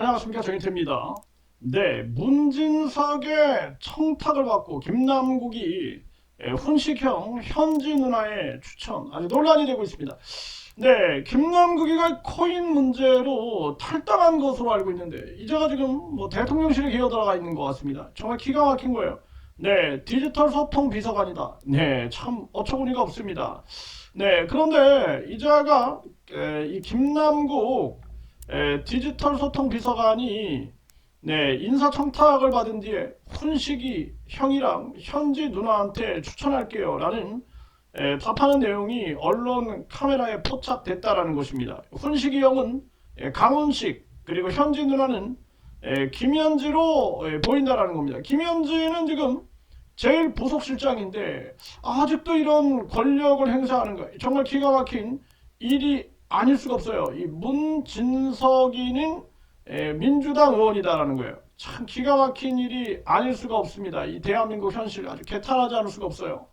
안녕하십니까 정희태입니다. 네, 문진석의 청탁을 받고 김남국이 예, 훈식형 현지 누나의 추천 아주 논란이 되고 있습니다. 네, 김남국이가 코인 문제로 탈당한 것으로 알고 있는데 이제가 지금 뭐 대통령실에 기어 들어가 있는 것 같습니다. 정말 기가 막힌 거예요. 네, 디지털 소통 비서관이다. 네, 참 어처구니가 없습니다. 네, 그런데 이자가 에, 이 김남국 에, 디지털 소통 비서관이 네, 인사청탁을 받은 뒤에 훈식이 형이랑 현지 누나한테 추천할게요 라는 에, 답하는 내용이 언론 카메라에 포착됐다라는 것입니다. 훈식이 형은 에, 강훈식 그리고 현지 누나는 에, 김현지로 에, 보인다라는 겁니다. 김현지는 지금 제일 부속실장인데 아직도 이런 권력을 행사하는 거 정말 기가 막힌 일이 아닐 수가 없어요. 이 문진석이는 에, 민주당 의원이다라는 거예요. 참 기가 막힌 일이 아닐 수가 없습니다. 이 대한민국 현실 아주 개탄하지 않을 수가 없어요.